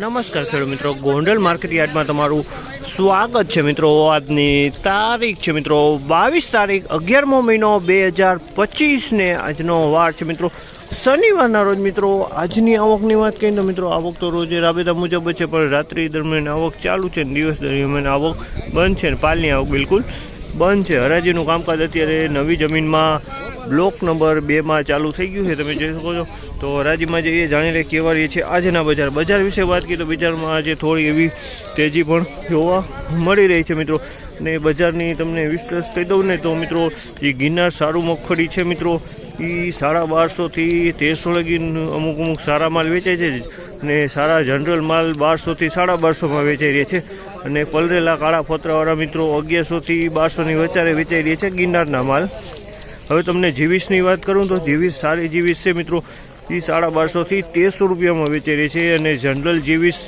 નમસ્કાર ખેડૂત મિત્રો. ગોંડલ માર્કેટ યાર્ડમાં તમારું સ્વાગત છે મિત્રો. આજની તારીખ છે મિત્રો. બાવીસ તારીખ અગિયારમો મહિનો બે હજાર પચીસને આજનો વાર છે મિત્રો. શનિવારના રોજ મિત્રો આજની આવકની વાત કરીએ તો મિત્રો આવક તો રોજે રાબેતા મુજબ છે, પણ રાત્રિ દરમિયાન આવક ચાલુ છે ને દિવસ દરમિયાન આવક બંધ છે ને પાલની આવક બિલકુલ બંધ છે. હરાજીનું કામકાજ અત્યારે નવી જમીનમાં બ્લોક નંબર બેમાં ચાલુ થઈ ગયું છે, તમે જોઈ શકો છો. તો હરાજીમાં જઈએ જાણી લે કેવા રહીએ છે આજના બજાર. બજાર વિશે વાત કરીએ તો બજારમાં આજે થોડી એવી તેજી પણ જોવા મળી રહી છે, મિત્રો. ને બજારની તમને વિશ્લેષ કહી દઉં ને તો, મિત્રો, જે ગિરનાર સારું મગફળી છે, મિત્રો, એ સાડા બારસોથી તેરસો લગી અમુક અમુક સારા માલ વેચાય છે ને સારા જનરલ માલ બારસોથી સાડા બારસોમાં વેચાઈ રહ્યા છે. અને પલરેલા કાળા ફોતરાવાળા, મિત્રો અગિયારસોથી બારસોની વચારે વેચાઈ રહ્યા છે ગિરનારના માલ. હવે તમને જીવીસની વાત કરું તો જીવીસ સારી જીવીસ છે મિત્રો. એ સાડા બારસોથી તેરસો રૂપિયામાં વેચાઈ રહી છે અને જનરલ જીવીસ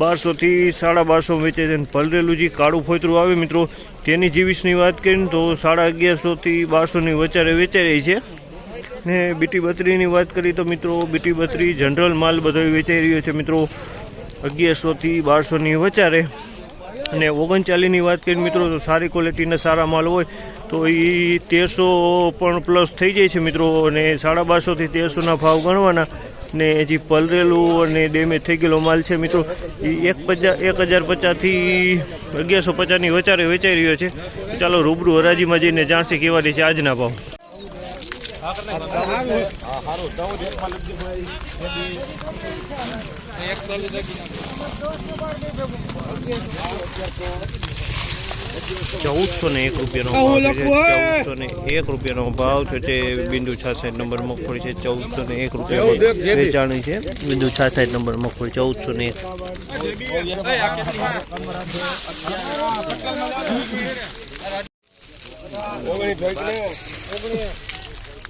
બારસોથી સાડા બારસો વેચે છે. અને પલરેલું જે કાળું ફોતરું આવે મિત્રો, તેની જીવીસની વાત કરીને તો સાડા અગિયારસોથી બારસોની વચારે વેચાઈ રહી છે. ને બીટી બત્રીની વાત કરીએ તો મિત્રો, બીટી બત્રી જનરલ માલ બધો વેચાઈ રહ્યો છે મિત્રો. અગિયારસોથી બારસોની વચારે અને ઓગણચાલીસની વાત કરીએ મિત્રો, તો સારી ક્વોલિટીના સારા માલ હોય. તો એ તેરસો પણ પ્લસ થઈ જાય છે મિત્રો અને સાડા બારસોથી તેરસોના ભાવ ગણવાના ને જે પલરેલું અને ડેમેજ થઈ ગયેલો માલ છે મિત્રો. એ એક પચાસ એક હજાર પચાસથી અગિયારસો પચાસની વચારે વેચાઈ રહ્યો છે. ચાલો રૂબરૂ હરાજીમાં જઈને જાણશે કેવા રહે છે આજના ભાવ. ચૌદસો ને એક રૂપિયાનો ભાવ છે ચૌદસો ને એક રૂપિયાનો ભાવ છે તે બિંદુ છાસઠ નંબર મગફળી છે ચૌદસો ને એક રૂપિયા વેચાણી છે. બિંદુ છાસઠ નંબર મગફળી ચૌદસો ને એક.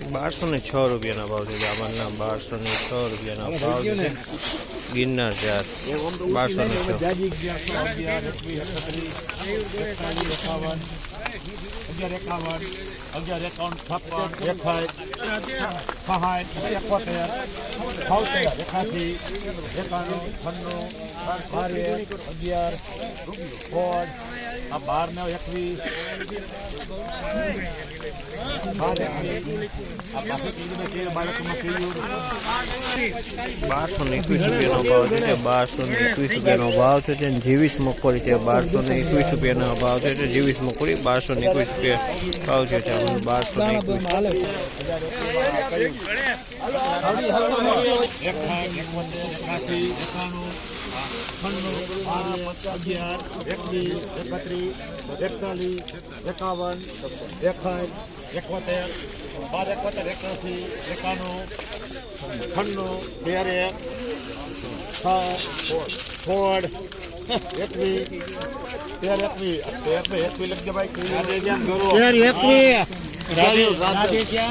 બારસો ને છ રૂપિયાના ભાવ છે જામલના બારસો ને છ રૂપિયાના ભાવ છે. ગિરનાર જાત બારસો ને છ બારે બાર ને એકવીસ, બાર બારસો ને એકવીસ રૂપિયાનો ભાવ છે બારસો ને એકવીસ રૂપિયાનો ભાવ છે. જીવીસ મગફળી છે, બારસો ને એકવીસ રૂપિયાનો ભાવ છે જીવીસ મગફળી બારસો ને એકવીસ રૂપિયા ભાવ છે તે આપણે બારસો ને એકવીસ એકાઠ એકોતેર એકાસી એકાણું છન્નું બાર અગિયાર એકવીસ એકત્રીસ એકતાલીસ એકાવન એકાઠ એકોતેર બાર એકોતેર એકાસી એકાણું છન્નું તેર એક છ સોળ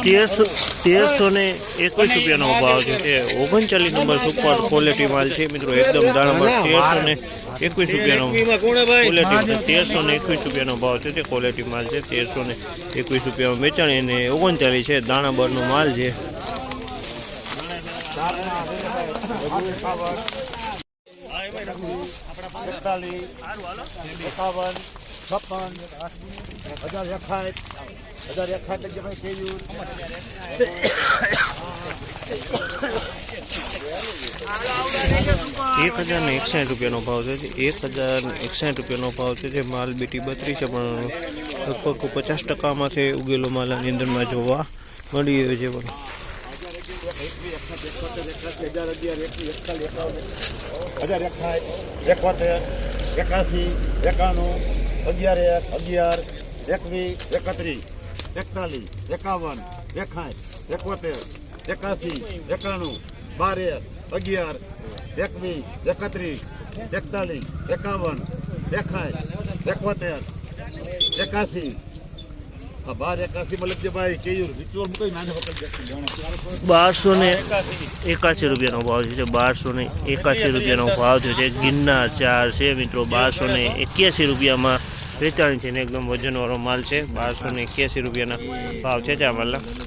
તેરસો તેરસો ને એકવીસ રૂપિયાનો ભાવ છે તે ઓગણચાલીસ નંબર સુપર ક્વોલિટી માલ છે મિત્રો એકદમ દાણામાં તેરસો ને એકવીસ રૂપિયાનો ક્વોલિટી તેરસો ને એકવીસ રૂપિયાનો ભાવ છે તે ક્વોલિટી માલ છે તેરસો ને એકવીસ રૂપિયામાં વેચાણી અને ઓગણચાલીસ છે દાણાબરનો માલ છે. એક હજાર ને એકસાઠ રૂપિયાનો ભાવ છે એક હજાર એકસાઠ રૂપિયાનો ભાવ છે જે માલ બીટી બત્રી છે, પણ લગભગ પચાસ ટકામાંથી ઉગેલો માલ આની અંદરમાં જોવા મળી રહ્યો છે. પણ હજાર એકાઠ એકોતેર એકાસી એકાણું અગિયાર એક અગિયાર એકવીસ એકત્રીસ એકતાલીસ એકાવન એકાઠ એકોતેર એકાસી એકાણું બાર એક અગિયાર એકવીસ એકત્રીસ એકતાલીસ એકાવન એકાઠ એકોતેર એકાસી બારસો ને એકાસી રૂપિયાનો ભાવ છે બારસો ને એકાસી રૂપિયાનો ભાવ છે જે ગિરનાર ચાર છે મિત્રો બારસો ને એક્યાસી રૂપિયામાં વેચાણ છે ને એકદમ વજનવાળો માલ છે બારસો ને એક્યાસી રૂપિયાના ભાવ છે ત્યાં માલના